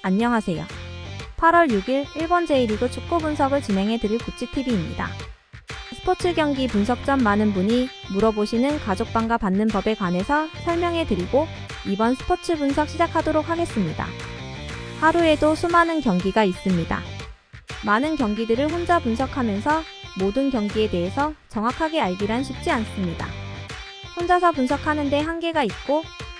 안녕하세요. 8월 6일 일본 제1리그 축구 분석을 진행해드릴 구찌TV입니다. 스포츠 경기 분석 전 많은 분이 물어보시는 가족방가 받는 법에 관해서 설명해드리고 이번 스포츠 분석 시작하도록 하겠습니다. 하루에도 수많은 경기가 있습니다. 많은 경기들을 혼자 분석하면서 모든 경기에 대해서 정확하게 알기란 쉽지 않습니다. 혼자서 분석하는데 한계가 있고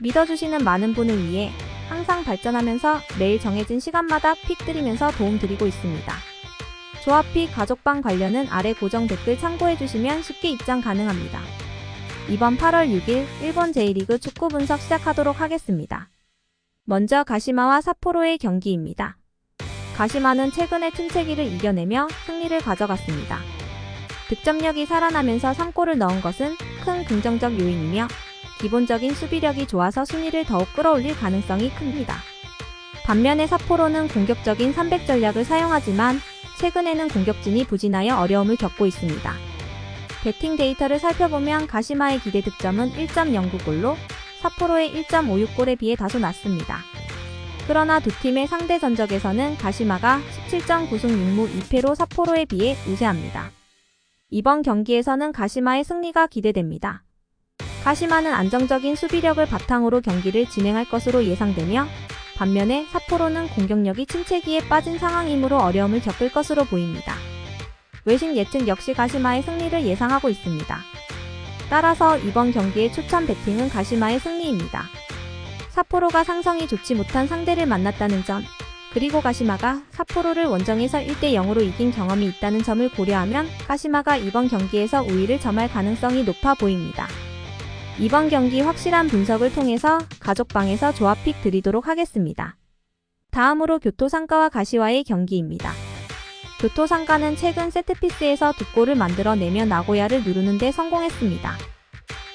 믿어주시는 많은 분을 위해 항상 발전하면서 매일 정해진 시간마다 픽 드리면서 도움 드리고 있습니다. 조합픽 가족방 관련은 아래 고정 댓글 참고해주시면 쉽게 입장 가능합니다. 이번 8월 6일 일본 제1리그 축구 분석 시작하도록 하겠습니다. 먼저 가시마와 삿포로의 경기입니다. 가시마는 최근에 틈채기를 이겨내며 승리를 가져갔습니다. 득점력이 살아나면서 3골을 넣은 것은 큰 긍정적 요인이며 기본적인 수비력이 좋아서 순위를 더욱 끌어올릴 가능성이 큽니다. 반면에 삿포로는 공격적인 300 전략을 사용하지만 최근에는 공격진이 부진하여 어려움을 겪고 있습니다. 배팅 데이터를 살펴보면 가시마의 기대 득점은 1.09골로 삿포로의 1.56골에 비해 다소 낮습니다. 그러나 두 팀의 상대 전적에서는 가시마가 17.9승 6무 2패로 삿포로에 비해 우세합니다. 이번 경기에서는 가시마의 승리가 기대됩니다. 가시마는 안정적인 수비력을 바탕으로 경기를 진행할 것으로 예상되며 반면에 삿포로는 공격력이 침체기에 빠진 상황이므로 어려움을 겪을 것으로 보입니다. 외신 예측 역시 가시마의 승리를 예상하고 있습니다. 따라서 이번 경기의 추천 배팅은 가시마의 승리입니다. 삿포로가 상성이 좋지 못한 상대를 만났다는 점, 그리고 가시마가 삿포로를 원정에서 1대 0으로 이긴 경험이 있다는 점을 고려하면 가시마가 이번 경기에서 우위를 점할 가능성이 높아 보입니다. 이번 경기 확실한 분석을 통해서 가족방에서 조합픽 드리도록 하겠습니다. 다음으로 교토상가와 가시와의 경기입니다. 교토상가는 최근 세트피스에서 두 골을 만들어내며 나고야를 누르는 데 성공했습니다.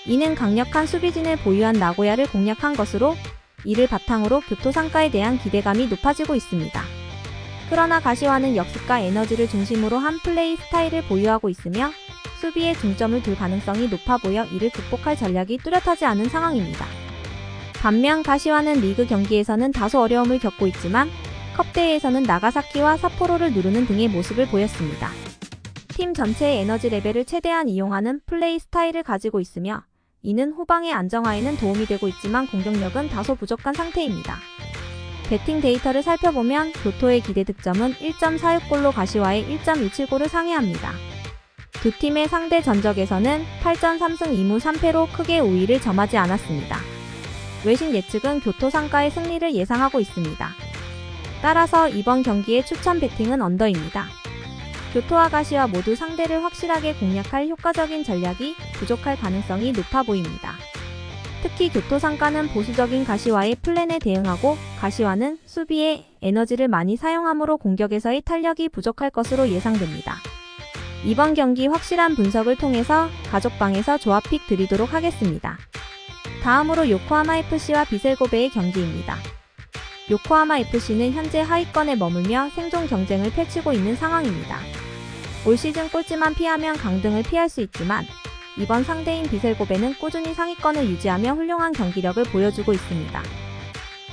이는 강력한 수비진을 보유한 나고야를 공략한 것으로 이를 바탕으로 교토상가에 대한 기대감이 높아지고 있습니다. 그러나 가시와는 역습과 에너지를 중심으로 한 플레이 스타일을 보유하고 있으며 수비에 중점을 둘 가능성이 높아 보여 이를 극복할 전략이 뚜렷하지 않은 상황입니다. 반면 가시와는 리그 경기에서는 다소 어려움을 겪고 있지만 컵대회에서는 나가사키와 삿포로를 누르는 등의 모습을 보였습니다. 팀 전체의 에너지 레벨을 최대한 이용하는 플레이 스타일을 가지고 있으며 이는 후방의 안정화에는 도움이 되고 있지만 공격력은 다소 부족한 상태입니다. 배팅 데이터를 살펴보면 교토의 기대 득점은 1.46골로 가시와의 1.27골을 상회합니다. 두 팀의 상대 전적에서는 8전 3승 2무 3패로 크게 우위를 점하지 않았습니다. 외신 예측은 교토 상가의 승리를 예상하고 있습니다. 따라서 이번 경기의 추천 배팅은 언더입니다. 교토와 가시와 모두 상대를 확실하게 공략할 효과적인 전략이 부족할 가능성이 높아 보입니다. 특히 교토 상가는 보수적인 가시와의 플랜에 대응하고 가시와는 수비에 에너지를 많이 사용하므로 공격에서의 탄력이 부족할 것으로 예상됩니다. 이번 경기 확실한 분석을 통해서 가족방에서 조합픽 드리도록 하겠습니다. 다음으로 요코하마 FC와 비셀고베의 경기입니다. 요코하마 FC는 현재 하위권에 머물며 생존 경쟁을 펼치고 있는 상황입니다. 올 시즌 꼴찌만 피하면 강등을 피할 수 있지만 이번 상대인 비셀고베는 꾸준히 상위권을 유지하며 훌륭한 경기력을 보여주고 있습니다.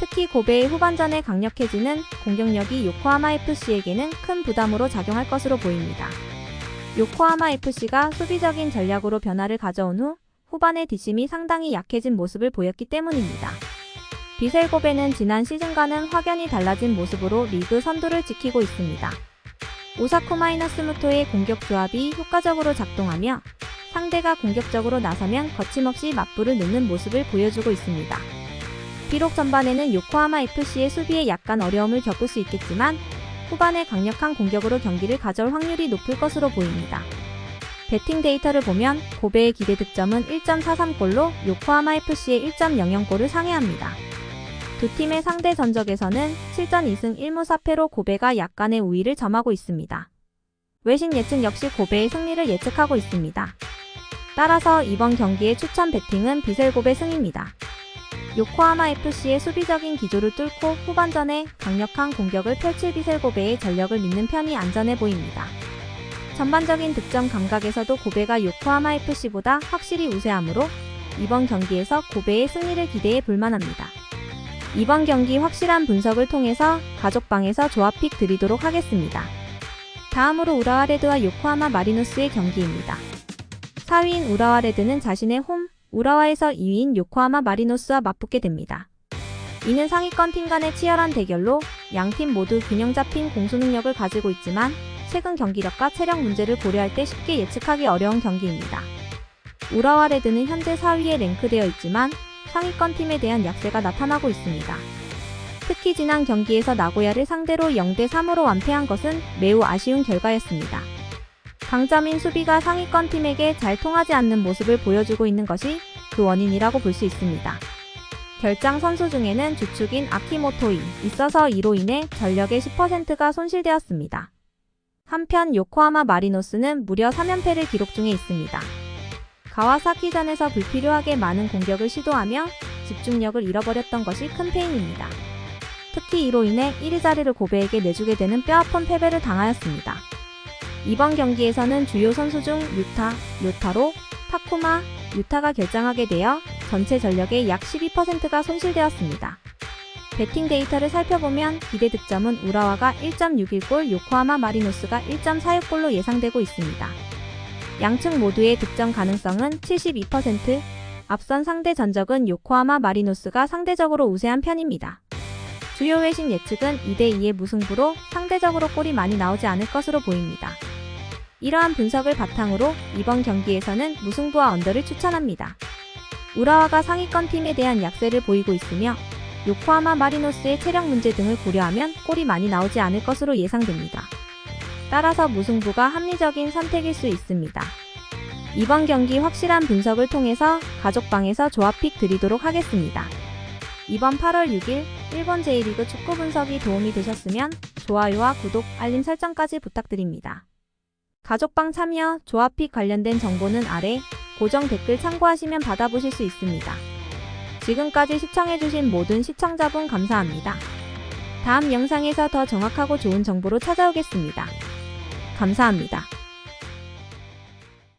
특히 고베의 후반전에 강력해지는 공격력이 요코하마 FC에게는 큰 부담으로 작용할 것으로 보입니다. 요코하마 FC가 수비적인 전략으로 변화를 가져온 후 후반의 뒷심이 상당히 약해진 모습을 보였기 때문입니다. 비셀고베는 지난 시즌과는 확연히 달라진 모습으로 리그 선두를 지키고 있습니다. 오사쿠 마이너스 무토의 공격 조합이 효과적으로 작동하며 상대가 공격적으로 나서면 거침없이 맞불을 넣는 모습을 보여주고 있습니다. 비록 전반에는 요코하마 FC의 수비에 약간 어려움을 겪을 수 있겠지만 후반에 강력한 공격으로 경기를 가져올 확률이 높을 것으로 보입니다. 배팅 데이터를 보면 고베의 기대 득점은 1.43골로 요코하마 FC의 1.00골을 상회합니다. 두 팀의 상대 전적에서는 7전 2승 1무 4패로 고베가 약간의 우위를 점하고 있습니다. 외신 예측 역시 고베의 승리를 예측하고 있습니다. 따라서 이번 경기의 추천 배팅은 비셀 고베 승입니다. 요코하마 FC의 수비적인 기조를 뚫고 후반전에 강력한 공격을 펼칠 비셀 고베의 전력을 믿는 편이 안전해 보입니다. 전반적인 득점 감각에서도 고베가 요코하마 FC보다 확실히 우세하므로 이번 경기에서 고베의 승리를 기대해 볼만합니다. 이번 경기 확실한 분석을 통해서 가족방에서 조합픽 드리도록 하겠습니다. 다음으로 우라와 레드와 요코하마 마리노스의 경기입니다. 4위인 우라와 레드는 자신의 홈 우라와에서 2위인 요코하마 마리노스와 맞붙게 됩니다. 이는 상위권 팀 간의 치열한 대결로 양 팀 모두 균형 잡힌 공수 능력을 가지고 있지만 최근 경기력과 체력 문제를 고려할 때 쉽게 예측하기 어려운 경기입니다. 우라와 레드는 현재 4위에 랭크되어 있지만 상위권 팀에 대한 약세가 나타나고 있습니다. 특히 지난 경기에서 나고야를 상대로 0대3으로 완패한 것은 매우 아쉬운 결과였습니다. 강점인 수비가 상위권 팀에게 잘 통하지 않는 모습을 보여주고 있는 것이 그 원인이라고 볼 수 있습니다. 결장 선수 중에는 주축인 아키모토이 있어서 이로 인해 전력의 10%가 손실되었습니다. 한편 요코하마 마리노스는 무려 3연패를 기록 중에 있습니다. 가와사키전에서 불필요하게 많은 공격을 시도하며 집중력을 잃어버렸던 것이 큰 페인입니다. 특히 이로 인해 1위 자리를 고베에게 내주게 되는 뼈아픈 패배를 당하였습니다. 이번 경기에서는 주요 선수 중 유타, 요타로, 타쿠마, 유타가 결장하게 되어 전체 전력의 약 12%가 손실되었습니다. 배팅 데이터를 살펴보면 기대 득점은 우라와가 1.61골, 요코하마 마리노스가 1.46골로 예상되고 있습니다. 양측 모두의 득점 가능성은 72%, 앞선 상대 전적은 요코하마 마리노스가 상대적으로 우세한 편입니다. 주요 외신 예측은 2대2의 무승부로 상대적으로 골이 많이 나오지 않을 것으로 보입니다. 이러한 분석을 바탕으로 이번 경기에서는 무승부와 언더를 추천합니다. 우라와가 상위권 팀에 대한 약세를 보이고 있으며 요코하마 마리노스의 체력 문제 등을 고려하면 골이 많이 나오지 않을 것으로 예상됩니다. 따라서 무승부가 합리적인 선택일 수 있습니다. 이번 경기 확실한 분석을 통해서 가족방에서 조합픽 드리도록 하겠습니다. 이번 8월 6일 일본 제1리그 축구 분석이 도움이 되셨으면 좋아요와 구독, 알림 설정까지 부탁드립니다. 가족방 참여, 조합픽 관련된 정보는 아래 고정 댓글 참고하시면 받아보실 수 있습니다. 지금까지 시청해주신 모든 시청자분 감사합니다. 다음 영상에서 더 정확하고 좋은 정보로 찾아오겠습니다. 감사합니다.